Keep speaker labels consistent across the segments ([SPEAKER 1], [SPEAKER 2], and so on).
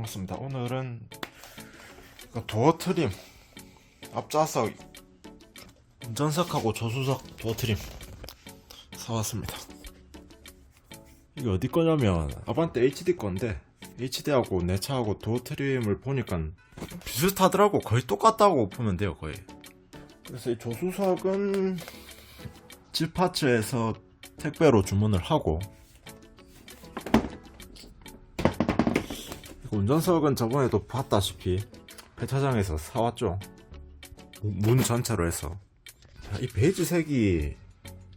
[SPEAKER 1] 반갑습니다. 오늘은 이거 도어 트림 앞좌석 운전석하고 조수석 도어 트림 사왔습니다. 이게 어디 거냐면 아반떼 HD 건데 HD하고 내 차하고 도어 트림을 보니까 비슷하더라고 거의 똑같다고 보면 돼요 거의. 그래서 이 조수석은 지파츠에서 택배로 주문을 하고 운전석은 저번에도 봤다시피 배차장에서 사왔죠. 문 전체로 해서 야, 이 베이지 색이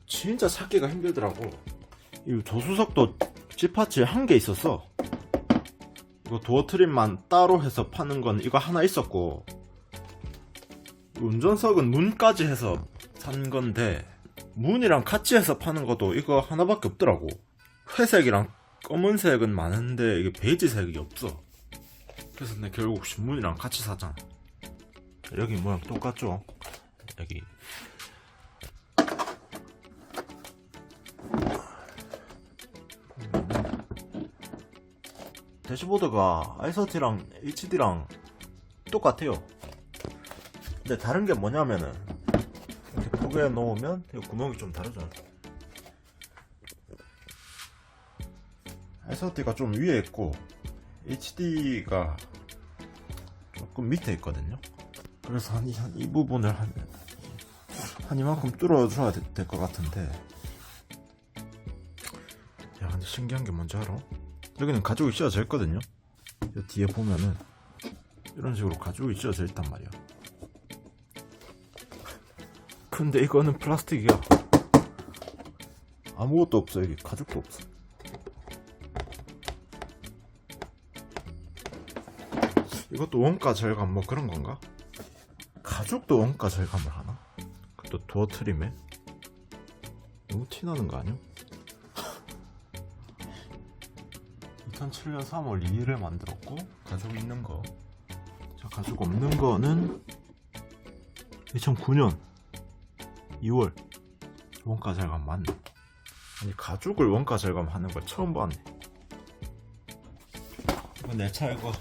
[SPEAKER 1] 진짜 찾기가 힘들더라고. 이 조수석도 지파츠에 한개 있었어. 이거 도어 트림만 따로 해서 파는 건 이거 하나 있었고 운전석은 문까지 해서 산 건데 문이랑 같이 해서 파는 것도 이거 하나밖에 없더라고. 회색이랑 검은색은 많은데 이게 베이지색이 없어. 그래서 내 결국 신문이랑 같이 사잖아. 여기 모양 똑같죠? 여기 대시보드가 i30랑 HD랑 똑같아요. 근데 다른 게 뭐냐면은 이렇게 포개에 넣으면 이 구멍이 좀 다르잖아. i30가 좀 위에 있고 HD가 조금 밑에 있거든요. 그래서 한, 이- 한이 부분을 한, 한 이만큼 뚫어줘야 될 것 같은데. 야, 근데 신기한 게 뭔지 알아? 여기는 가죽이 씌워져 있거든요. 이 뒤에 보면은 이런 식으로 가죽이 씌워져 있단 말이야. 근데 이거는 플라스틱이야. 아무것도 없어, 여기 가죽도 없어. 이것도 원가 절감 뭐 그런 건가? 가죽도 원가 절감을 하나? 그것도 도어 트림에? 너무 티나는 거 아니야? 2007년 3월 2일에 만들었고 가죽 있는 거. 자 가죽 없는 거는 2009년 2월 원가 절감 맞네. 아니 가죽을 원가 절감하는 걸 처음 봤네. 이거 내차 이거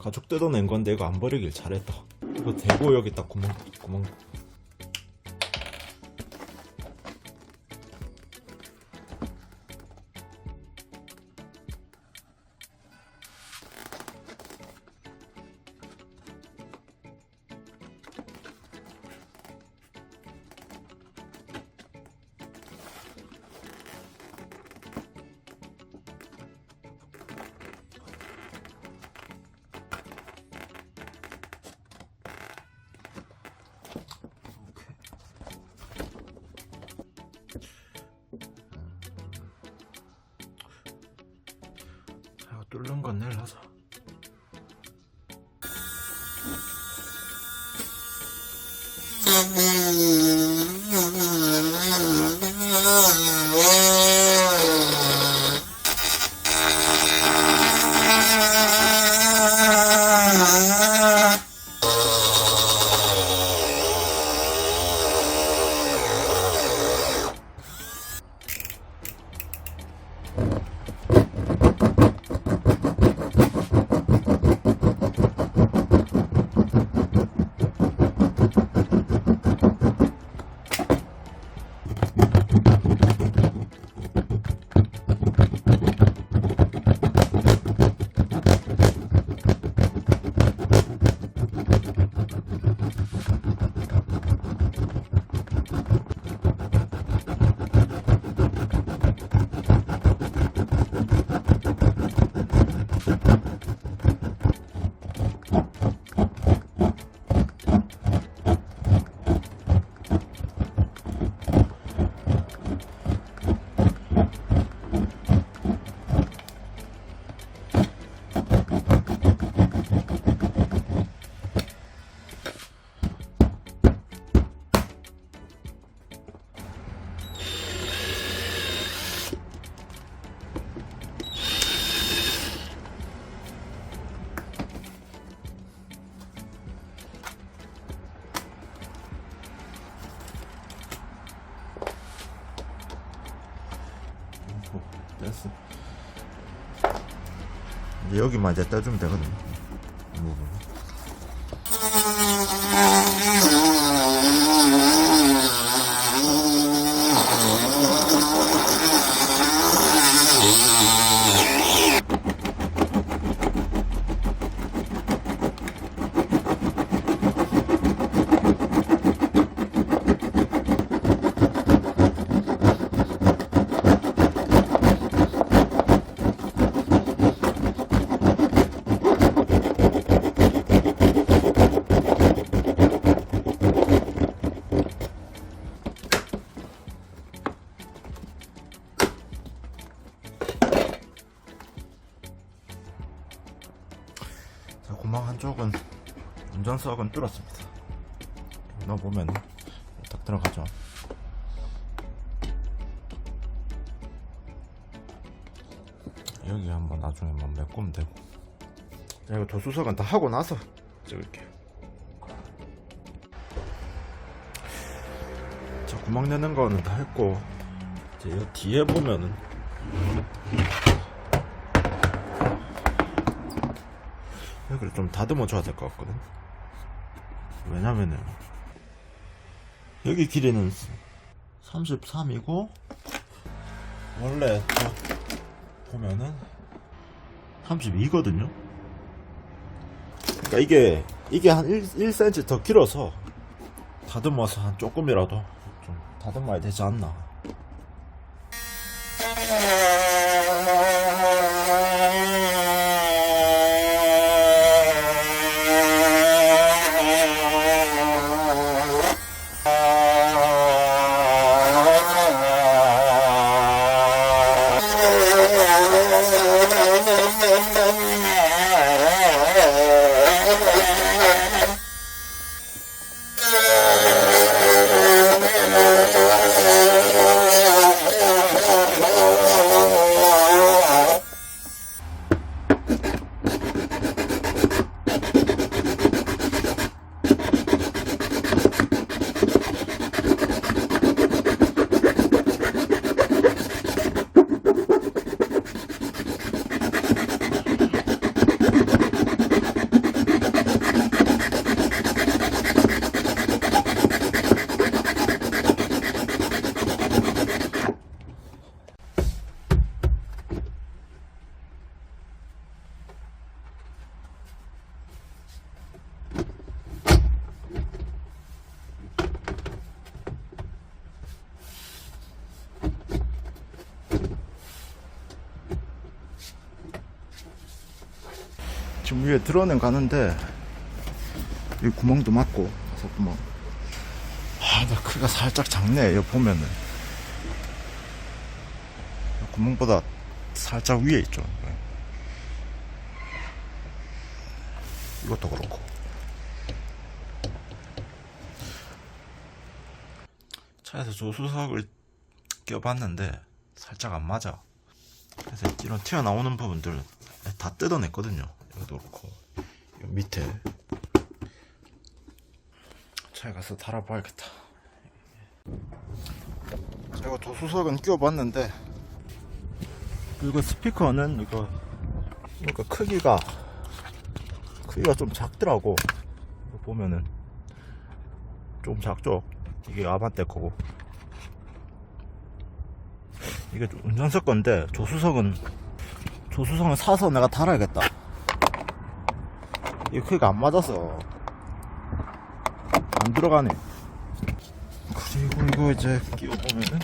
[SPEAKER 1] 가죽 뜯어낸 건데 이거 안 버리길 잘했다. 이거 대고 여기 딱 구멍 구멍. 뚫는 건하 여기만 이제 떼주면 되거든요. 이 부분. 구멍 한쪽은 운전석은 뚫었습니다. 넣어 보면 딱 들어가죠. 여기 한번 나중에 한번 메꾸면 되고. 자, 이거 도수석은 다 하고 나서 찍을게요. 자, 구멍 내는 거는 다 했고, 이제 이 뒤에 보면은 여기를 좀 다듬어 줘야 될 것 같거든. 왜냐면은 여기 길이는 33이고 원래 딱 보면은 32거든요. 그러니까 이게 이게 한 1, 1cm 더 길어서 다듬어서 한 조금이라도 좀 다듬어야 되지 않나. 지금 위에 드러낸 가는데 이 구멍도 맞고 그래서 구멍. 아, 나 크기가 살짝 작네 여기 보면은. 구멍보다 살짝 위에 있죠. 이것도 그렇고. 차에서 조수석을 껴봤는데 살짝 안 맞아. 그래서 이런 튀어나오는 부분들 다 뜯어냈거든요. 여기도 그렇고 이 밑에 차에 가서 달아봐야겠다. 제가 조수석은 끼워봤는데 그리고 스피커는 이거 그러니까 크기가 크기가 좀 작더라고. 이거 보면은 좀 작죠. 이게 아반떼 거고 이게 좀 운전석 건데 조수석은 조수석은 사서 내가 달아야겠다. 이거 크기가 안 맞아서 안 들어가네. 그리고 이거 이제 끼워 보면은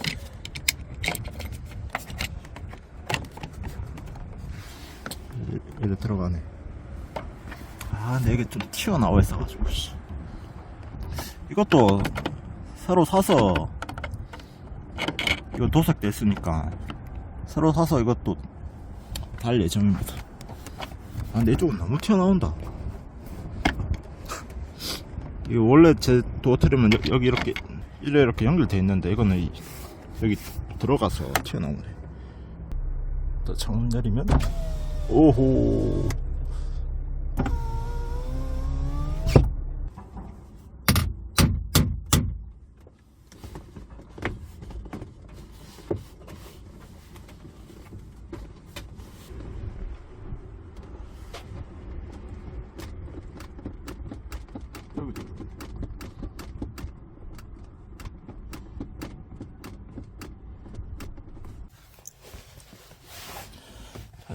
[SPEAKER 1] 얘도 들어가네. 아, 근데 이게 좀 튀어나와 있어가지고, 씨. 이것도 새로 사서 이거 도색됐으니까 새로 사서 이것도 달 예정입니다. 아, 근데 이쪽은 너무 튀어나온다. 이거 원래 제 도어 트림은 여- 여기 이렇게 이래 이렇게 연결돼 있는데 이거는 이- 여기 들어가서 튀어나오네. 또 창문 내리면 오호.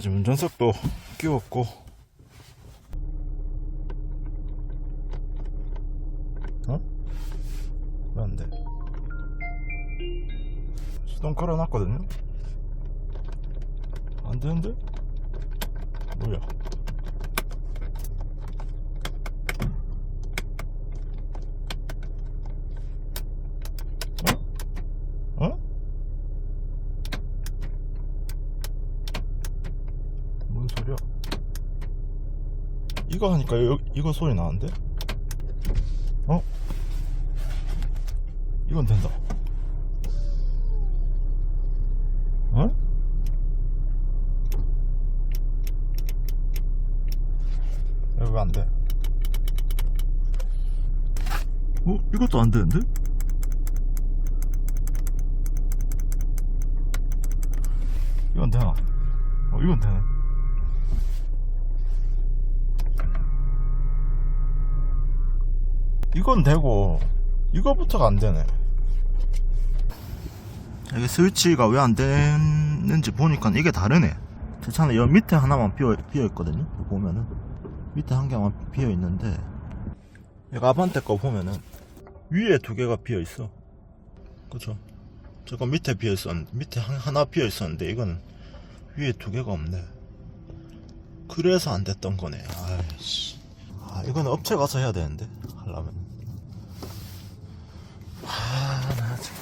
[SPEAKER 1] 지금 운전석도 끼웠고 어? 왜 안 돼? 시동 걸어놨거든요? 안 되는데? 뭐야? 어? 어? 뭔 소리야? 이거 하니까 여, 이거 소리 나는데? 어? 이건 된다. 어? 왜안 돼? 어? 이것도 안 되는데? 이건 되나? 어, 이건 되네. 이건 되고, 이거부터가 안 되네. 이게 스위치가 왜 안 되는지 보니까 이게 다르네. 제 차는 여 밑에 하나만 비어, 비어 있거든요. 보면은. 밑에 한 개만 비어 있는데, 이거 아반떼 거 보면은, 위에 두 개가 비어 있어. 그쵸? 저거 밑에 비어 있었는데, 밑에 한- 하나 비어 있었는데, 이건 위에 두 개가 없네. 그래서 안 됐던 거네. 아이씨. 아, 이거는 업체 가서 해야 되는데, 하려면. 아, 나 참.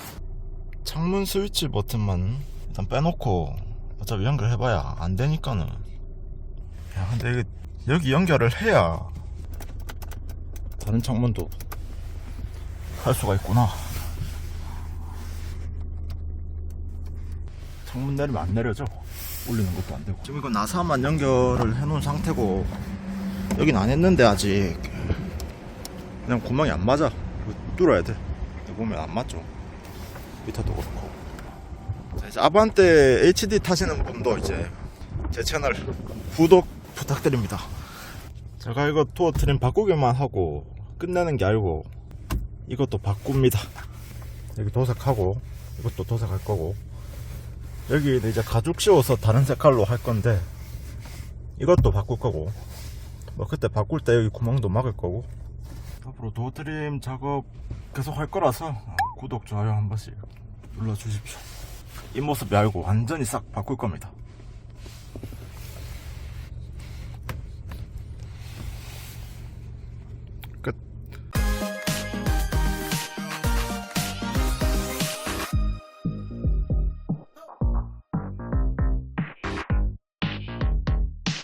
[SPEAKER 1] 창문 스위치 버튼만 일단 빼놓고, 어차피 연결해봐야 안 되니까는. 야, 근데 이게, 여기 연결을 해야, 다른 창문도 할 수가 있구나. 창문 내리면 안 내려져. 올리는 것도 안 되고. 지금 이거 나사만 연결을 해놓은 상태고, 여긴 안 했는데 아직. 그냥 구멍이 안 맞아. 뚫어야 돼. 보면 안 맞죠. 밑에도 그렇고. 자, 이제 아반떼 HD 타시는 분도 이제 제 채널 구독 부탁드립니다. 제가 이거 도어 트림 바꾸기만 하고 끝내는 게 아니고 이것도 바꿉니다. 여기 도색하고 이것도 도색할 거고 여기 이제 가죽 씌워서 다른 색깔로 할 건데 이것도 바꿀 거고 뭐 그때 바꿀 때 여기 구멍도 막을 거고 앞으로 도어 트림 작업 계속 할 거라서 구독 좋아요 한 번씩 눌러 주십시오. 이 모습이 알고 완전히 싹 바꿀 겁니다